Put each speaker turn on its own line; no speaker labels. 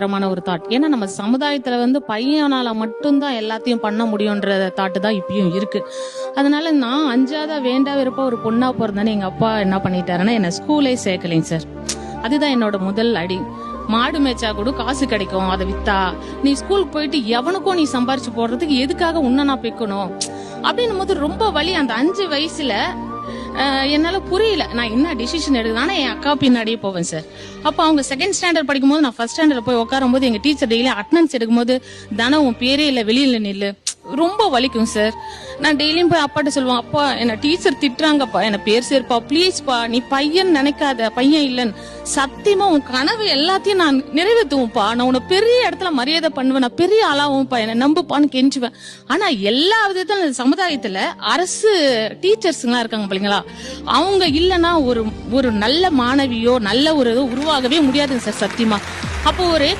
தரமான ஒரு தாட் ஏன்னா நம்ம சமுதாயத்துல வந்து பையனால மட்டும்தான் எல்லாத்தையும் பண்ண முடியுன்ற தாட்டு தான் இப்பயும் இருக்கு. அதனால நான் அஞ்சாவதா வேண்டா விருப்ப ஒரு பொண்ணா பிறந்தேன்னு எங்க அப்பா என்ன பண்ணிட்டாருன்னா என்ன ஸ்கூலே சேர்க்கலைங்க சார் அதுதான் என்னோட முதல் அடி. மாடு மேய்ச்சா கூட காசு கிடைக்கும் அதை வித்தா. நீ ஸ்கூலுக்கு போயிட்டு எவனுக்கும் நீ சம்பாரிச்சு போடுறதுக்கு எதுக்காக உன்னை நான் பெக்கணும்? அப்படின்னும் போது ரொம்ப வலி. அந்த அஞ்சு வயசுல என்னால புரியல. நான் என்ன டிசிஷன் எடுக்குது? ஆனா என் அக்கா பின்னாடியே போவேன் சார் அப்போ அவங்க செகண்ட் ஸ்டாண்டர்ட் படிக்கும் போது நான் ஃபர்ஸ்ட் ஸ்டாண்டர்ட் போய் உட்காரும் போது எங்க டீச்சர் டெய்லி அட்டனன்ஸ் எடுக்கும்போது தானே உன் பேரே இல்ல வெளியில நில்லு. ரொம்ப வலிக்கும் சார் நான் டெய்லியும் போய் அப்பாட்ட சொல்லுவேன் அப்பா என்ன டீச்சர் திட்டுறாங்கப்பா என்ன பேர் சேர்ப்பா ப்ளீஸ்ப்பா நீ பையன் நினைக்காத பையன் இல்லைன்னு. சத்தியமா உன் கனவு எல்லாத்தையும் நான் நிறைவேற்றுவேன்ப்பா நான் உன்னை பெரிய இடத்துல மரியாதை பண்ணுவேன். நான் பெரிய ஆளாவும்ப்பா என்னை நம்புப்பான்னு கெஞ்சுவேன். ஆனா எல்லா விதத்துல சமுதாயத்துல அரசு டீச்சர்ஸ்லாம் இருக்காங்க பிள்ளைங்களா அவங்க இல்லைன்னா ஒரு ஒரு நல்ல மாணவியோ நல்ல ஒரு உருவாகவே முடியாதுங்க சார் சத்தியமா. அப்போ ஒரு